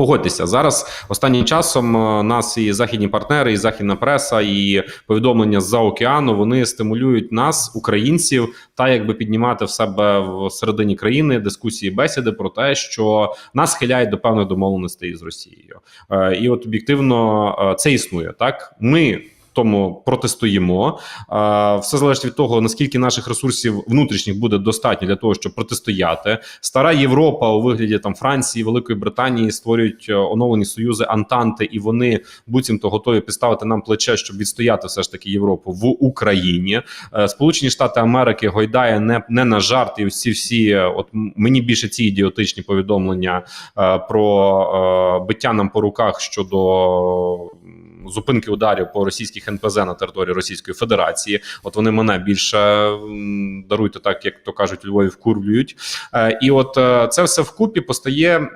Погодьтеся зараз. Останнім часом е, нас і західні партнери, і західна преса, і повідомлення з-за океану вони стимулюють нас, українців, та якби піднімати в себе в середині країни дискусії, бесіди про те, що нас схиляють до певних домовленостей з Росією. Е, І от об'єктивно е, це існує. Так ми. Тому протистоїмо. Все залежить від того, наскільки наших ресурсів внутрішніх буде достатньо для того, щоб протистояти. Стара Європа у вигляді там Франції, Великої Британії створюють е, оновлені союзи Антанти, і вони буцімто готові підставити нам плече, щоб відстояти все ж таки Європу в Україні. Е, Сполучені Штати Америки гойдає не, не на жарт, і всі всі, е, от мені більше ці ідіотичні повідомлення про биття нам по руках щодо. Зупинки ударів по російських НПЗ на території Російської Федерації. От вони мене більше даруйте так, як то кажуть, у Львові вкурвлюють. Е, І от е, це все вкупі постає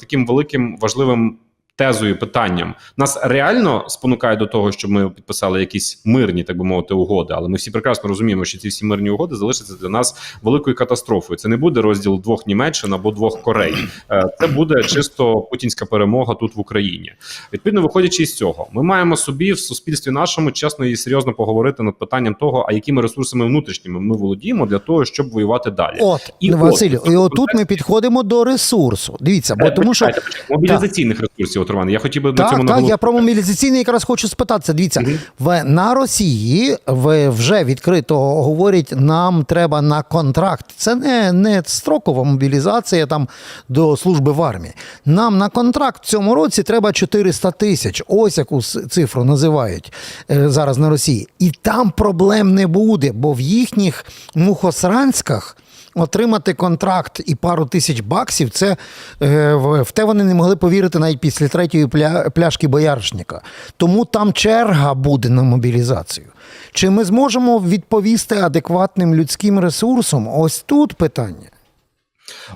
таким великим важливим. Тезою питанням нас реально спонукає до того, щоб ми підписали якісь мирні, так би мовити, угоди. Але ми всі прекрасно розуміємо, що ці всі мирні угоди залишаться для нас великою катастрофою. Це не буде розділ двох Німеччин або двох Корей. Е, Це буде чисто путінська перемога тут в Україні. Відповідно, виходячи із цього, ми маємо собі в суспільстві нашому чесно і серйозно поговорити над питанням того, а якими ресурсами внутрішніми ми володіємо для того, щоб воювати далі. От, І Василю, от, і отут ми підходимо до ресурсу. Дивіться, бо Е, тому що мобілізаційних ресурсів, Роман, я хотів би на цьому так, я про мобілізаційний якраз хочу спитатися. Дивіться, Мгм. в на Росії в вже відкрито говорять, нам треба на контракт. Це не, не строкова мобілізація там до служби в армії. Нам на контракт в цьому році треба 400 тисяч. Ось яку цифру називають е, зараз на Росії. І там проблем не буде, бо в їхніх мухосранськах. Отримати контракт і пару тисяч баксів, це е, в те вони не могли повірити навіть після третьої пля, пляшки бояришника. Тому там черга буде на мобілізацію. Чи ми зможемо відповісти адекватним людським ресурсом? Ось тут питання.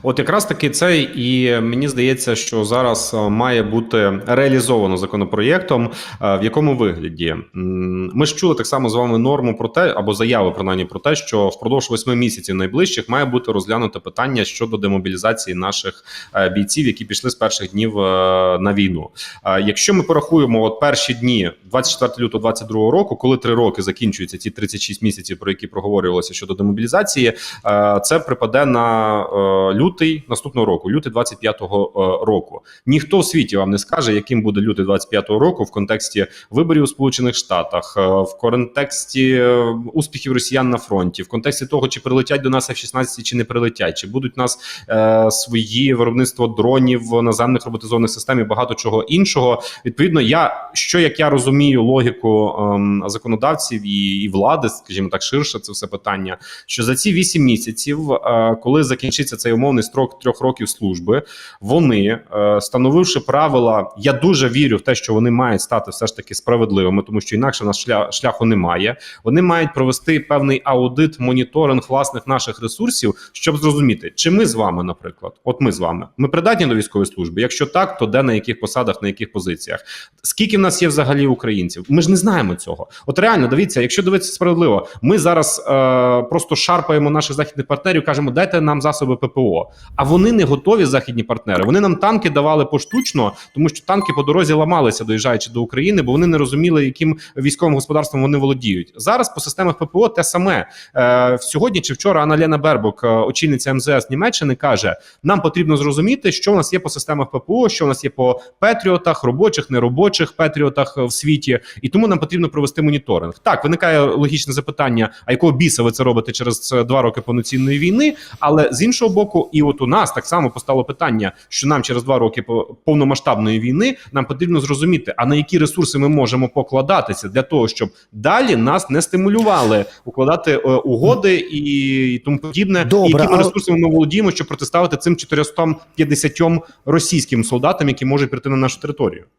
От якраз таки це і мені здається, що зараз е, має бути реалізовано законопроєктом. е, В якому вигляді ми ж чули так само з вами норму про те, або заяви принаймні про те, що впродовж восьми місяців найближчих має бути розглянуте питання щодо демобілізації наших е, бійців, які пішли з перших днів е, на війну. Е, Якщо ми порахуємо от перші дні 24 лютого 22 року, коли три роки закінчуються ці 36 місяців, про які проговорювалося щодо демобілізації, е, це припаде на е, лютий наступного року, лютий 25-го е, року. Ніхто в світі вам не скаже, яким буде лютий 25-го року в контексті виборів у Сполучених Штатах, е, в контексті е, успіхів росіян на фронті, в контексті того, чи прилетять до нас F-16 чи не прилетять, чи будуть у нас е, свої виробництво дронів, наземних роботизованих систем і багато чого іншого. Відповідно, я що як я розумію логіку ем, законодавців і, і влади, скажімо так, ширше це все питання. Що за ці вісім місяців, е, коли закінчиться цей умовний строк трьох років служби, вони е, становивши правила, я дуже вірю в те, що вони мають стати все ж таки справедливими, тому що інакше нас шля, шляху немає. Вони мають провести певний аудит, моніторинг власних наших ресурсів, щоб зрозуміти, чи ми з вами, наприклад, от ми з вами, ми придатні до військової служби. Якщо так, то де на яких посадах, на яких позиціях? Скільки в нас є взагалі українців? Ми ж не знаємо цього. От реально дивіться, якщо дивитися справедливо, ми зараз е, просто шарпаємо наших західних партнерів, кажемо, дайте нам засоби ППО. А вони не готові західні партнери. Вони нам танки давали поштучно, тому що танки по дорозі ламалися, доїжджаючи до України, бо вони не розуміли, яким військовим господарством вони володіють. Зараз по системах ППО те саме е, сьогодні чи вчора Анна Бербок, е, очільниця МЗС Німеччини, каже: нам потрібно зрозуміти, що в нас є по системах ППО, що в нас є по Петріотах, робочих, неробочих Петріотах е, в світі, і тому нам потрібно провести моніторинг. Так, виникає логічне запитання: а якого біса ви це робите через е, два роки повноцінної війни? Але з іншого боку, і от у нас так само постало питання, що нам через два роки по- повномасштабної війни нам потрібно зрозуміти, а на які ресурси ми можемо покладатися для того, щоб далі нас не стимулювали укладати е, угоди і, тому подібне, Добре, і якими а- ресурсами ми володіємо, щоб протиставити цим 450 російським солдатам, які можуть прийти на нашу територію.